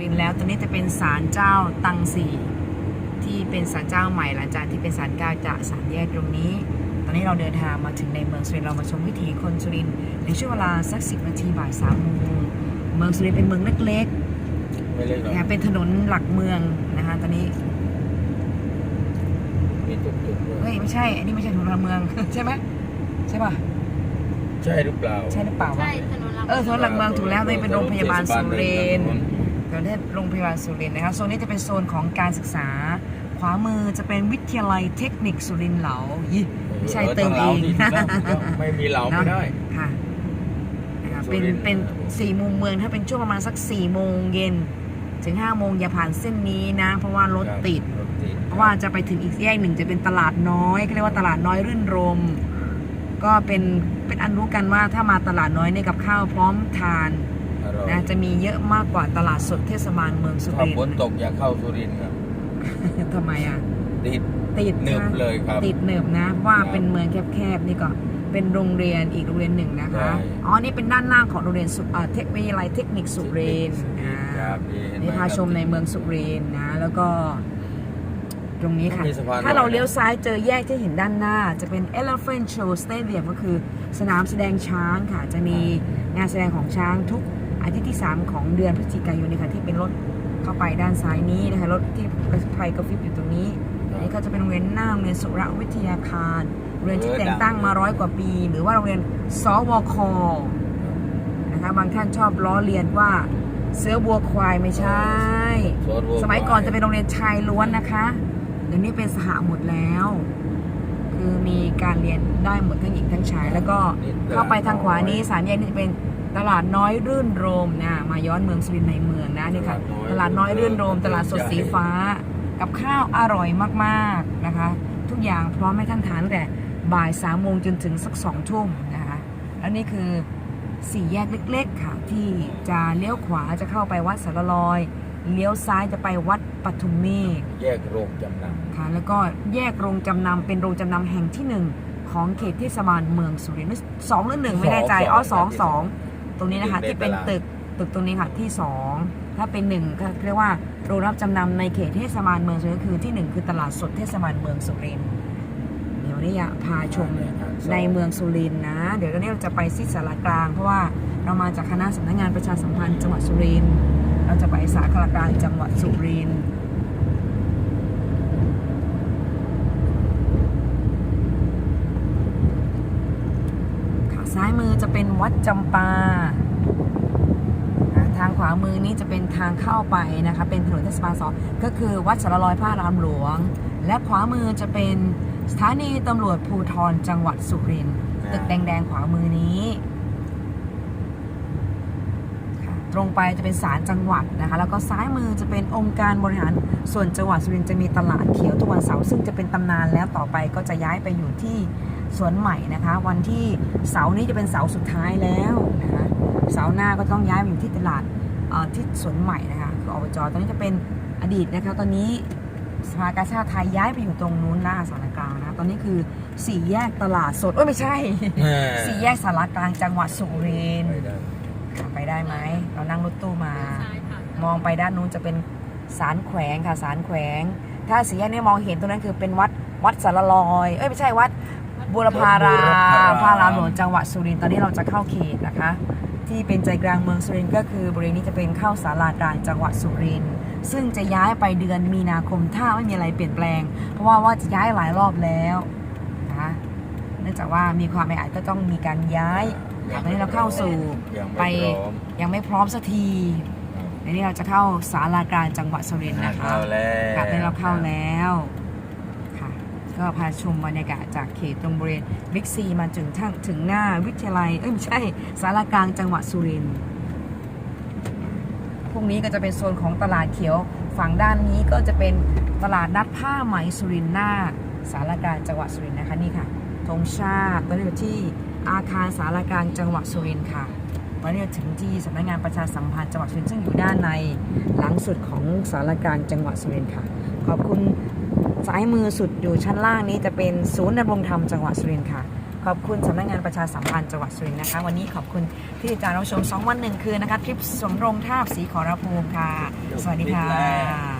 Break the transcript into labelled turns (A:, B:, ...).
A: รินทร์แล้วตอนนี้จะเป็นศาลเจ้าตังสีที่เป็นศาลเจ้าใหม่หลังจากที่เป็นศาลเจ้าจากสามแยกตรงนี้ ตอนนี้เราเดินทางมาถึงในเมืองสุรินทร์เรามาชมวิถีคนสุรินทร์ในช่วงเวลาสักสิบนาทีบ่ายสามโมงเมืองสุรินทร์เป็นเมืองเล็ก
B: ไม่เล็กหร
A: ๆ
B: อก
A: นะคะเป็นถนนหลักเมืองนะคะตอนนี้
B: มีตุกตุกๆด้วย
A: เฮ้ยไม่ใช่อันนี้ไม่ใช่ถนนหลักเมือง ใช่ไหมใช่ป่ะ
B: ใช่หรือเปล่า
A: ใช่หรือเปล่าวะ
C: ใช่ถนนหลัก
A: เออถนนหลักเมืองถูกแล้วตอนนี้เป็นโรงพยาบาลสุรินทร์
B: ถนน
A: เดี๋ยวได้โรงพยาบาลสุรินทร์นะคะโซนนี้จะเป็นโซนของการศึกษา ขวามือจะเป็นวิทยาลัยเทคนิคสุรินทร์เหลายี่ไม่ใช่เติมเอง
B: ไม่มีเหลาไม่ได้
A: ค่ะนะคะ
B: สุ
A: เป็น
B: รินทร์
A: เป็น
B: นะครับผม
A: สี่มุมเมืองถ้าเป็นช่วงประมาณสักสี่โมงเย็นถึงห้าโมงอย่าผ่านเส้นนี้นะ เพราะว่ารถติด
B: รถติด
A: เพราะว่าจะไปถึงอีกแยกหนึ่งจะเป็นตลาดน้อยเขาเรียกว่าตลาดน้อยรื่นรม ก็เป็นเป็นอันรู้กันว่าถ้ามาตลาดน้อยเนี่ยกับข้าวพร้อมทาน
B: อร่อย
A: นะจะมีเยอะมากกว่าตลาดสดเทศบาลเมืองสุ
B: ถ้า
A: รินท
B: ฝน
A: ร์
B: ตกอย่าเข้าสุรินทร์ครับ
A: ทำไมอะ
B: ติด
A: ติด
B: หนึบ
A: นะ
B: เลยครับ
A: ติดหนึบนะเพราะว่า
B: ครับ
A: เป็นเมืองแคบๆนี่ก็เป็นโรงเรียนอีกโรงเรียนหนึ่งนะคะ
B: ใช่
A: อ๋อ นี่เป็นด้านหน้าของโรงเรียนสุเอ่อเทควิทยาลัยเทคนิคสุรินทร์อ่า
B: ครับนี่เห็นไหม
A: นี่พาชมในเมืองสุรินทร์นะ แล้วก็ตรงนี้ค่ะ
B: มีสะพาน
A: ถ้าเรา
B: ลอยนะ
A: เลี้ยวซ้ายเจอแยกที่เห็นด้านหน้า จะเป็น Elephant Show Stadium ก็คือสนามแสดงช้างค่ะ จะมีงานแสดงของช้างทุก อาทิตย์ที่ 3 ของเดือนพฤศจิกายนนี่ค่ะที่เป็นรถเข้าไปด้านซ้ายนี้นะคะรถที่ไฟกระพริบอยู่ตรงนี้อันนี้ก็จะเป็นโรงเรียนหน้าโรงเรียนสุรวิทยาคารโรงเรียนที่แต่งตั้งมาร้อยกว่าปี หรือว่าโรงเรียนสวคนะคะบางท่านชอบล้อเลียนว่าเสือบัวควายไม่ใช่
B: สวนวัว
A: สมัยก่อนจะเป็นโรงเรียนชายล้วนนะคะเดี๋ยวนี้เป็นสหหมดแล้ว คือมีการเรียนได้หมดทั้งหญิงทั้งชาย แล้วก็เข้าไปทางขวานี้สามแยกนี่จะเป็น ตลาดน้อยรื่นโรมนะมาย้อนเมืองสุรินทร์ในเมืองนะนี่ค่ะ ตลาดน้อยรื่นโรม ตลาดสดสีฟ้า กับข้าวอร่อยมากๆนะคะ ทุกอย่างพร้อมให้ท่านทานตั้งแต่บ่ายสามโมงจนถึงสักสองทุ่มนะคะ แล้วนี่คือสี่แยกเล็กๆค่ะ ที่จะเลี้ยวขวาจะเข้าไปวัดสารลอย เลี้ยวซ้ายจะไปวัดปทุมเมฆ
B: แยกโรงจำน
A: ค่ะ แล้วก็แยกโรงจำนำเป็นโรงจำนำแห่งที่หนึ่งของเขตเทศบาลเมืองสุรินทร์สองหรือหนึ่งไม่แน่ใจอ๋อสองสอง ตรงนี้นะคะ ที่เป็นตึกตึกตรงนี้ค่ะที่สองถ้าเป็นหนึ่งก็เรียกว่าโรงรับจำนำในเขตเทศบาลเมืองสุรินทร์ก็คือที่หนึ่งคือตลาดสดเทศบาลเมืองสุรินทร์เดี๋ยวนี้อยากพาชมในเมืองสุรินทร์นะ เดี๋ยวตอนนี้เราจะไปที่สารกลาง เพราะว่าเรามาจากคณะสำนักงานประชาสัมพันธ์จังหวัดสุรินทร์เราจะไปสารกลางจังหวัดสุรินทร์ ค่ะซ้ายมือจะเป็นวัดจำปา ทางขวามือนี้จะเป็นทางเข้าไปนะคะ เป็นถนนเทศบาลสองก็คือวัดสารลอยพระรามหลวง และขวามือจะเป็นสถานีตำรวจภูธรจังหวัดสุรินทร์ตึกแดงๆขวามือนี้ ค่ะตรงไปจะเป็นศาลจังหวัดนะคะ แล้วก็ซ้ายมือจะเป็นองค์การบริหารส่วนจังหวัดสุรินทร์จะมีตลาดเขียวทุกวันเสาร์ซึ่งจะเป็นตำนานแล้วต่อไปก็จะย้ายไปอยู่ที่สวนใหม่นะคะ วันที่เสาร์นี้จะเป็นเสาร์สุดท้ายแล้วนะคะเสาร์หน้าก็ต้องย้ายไปอยู่ที่ตลาดเอ่อที่สวนใหม่นะคะคืออบจตอนนี้จะเป็นอดีตนะคะตอนนี้สภากาชาติไทยย้ายไปอยู่ตรงนู้นหน้าสารกลางนะคะตอนนี้คือสี่แยกตลาดสดโอ้ยไม่ใช่ำสี่แยกสารกลางจังหวัดสุรินท
B: ไป
A: ร์
B: ได้
A: ค่ะไปได้ไหมเรานั่งรถตู้มา
C: ซ้ายค่ะ
A: มองไปด้านนู้นจะเป็นสารแขวงค่ะสารแขวง ถ้าสีแยกนี้มองเห็นตรงนั้นคือเป็นวัดวัดสารลอย เอ้ยไม่ใช่วัดบุรพารามพระรามหลวงจังหวัดสุรินทร์ตอนนี้เราจะเข้าเขตนะคะ ที่เป็นใจกลางเมืองสุรินทร์ก็คือบริเวณนี้จะเป็นเข้าสารากลางจังหวัดสุรินทร์ซึ่งจะย้ายไปเดือนมีนาคมถ้าไม่มีอะไรเปลี่ยนแปลง เพราะว่าว่าจะย้ายหลายรอบแล้วนะคะเนื่องจากว่ามีความแออัดก็ต้องมีการย้าย ตอนนี้เราเข้าสู่
B: ยัง
A: ไป
B: ไม่พร้อม
A: ยังไม่พร้อมสักทีในนี้เราจะเข้าสารากลางจังหวัดสุรินทร์นะคะ
B: เข้าแล้ว
A: ค่ะตอนนี้เราเข้าแล้วค่ะก็พาชมบรรยากาศจากเขตตรงบริเวณบิ๊กซีมาถึงทั้งถึงหน้าวิทยาลัยเอ้ยไม่ใช่สารากลางจังหวัดสุรินทร์พรุ่งนี้ก็จะเป็นโซนของตลาดเขียวฝั่งด้านนี้ก็จะเป็นตลาดนัดผ้าไหมสุรินทร์หน้าสารกลางจังหวัดสุรินทร์นะคะนี่ค่ะธงชาติตอนนี้อยู่ที่ อาคารสารกลางจังหวัดสุรินทร์ค่ะตอนนี้เราถึงที่สำนักงานประชาสัมพันธ์จังหวัดสุรินทร์ซึ่งอยู่ด้านในหลังสุดของสารกลางจังหวัดสุรินทร์ค่ะ ขอบคุณซ้ายมือสุดอยู่ชั้นล่างนี้จะเป็นศูนย์ดำรงธรรมจังหวัดสุรินทร์ค่ะ ขอบคุณสำนักงานประชาสัมพันธ์จังหวัดสุรินทร์นะคะ วันนี้ขอบคุณที่ติดตามรับชม2วันหนึ่งคืนนะคะทริปสมรงทาบสีขอรภูมิค่ะ สวัสดีค่ะ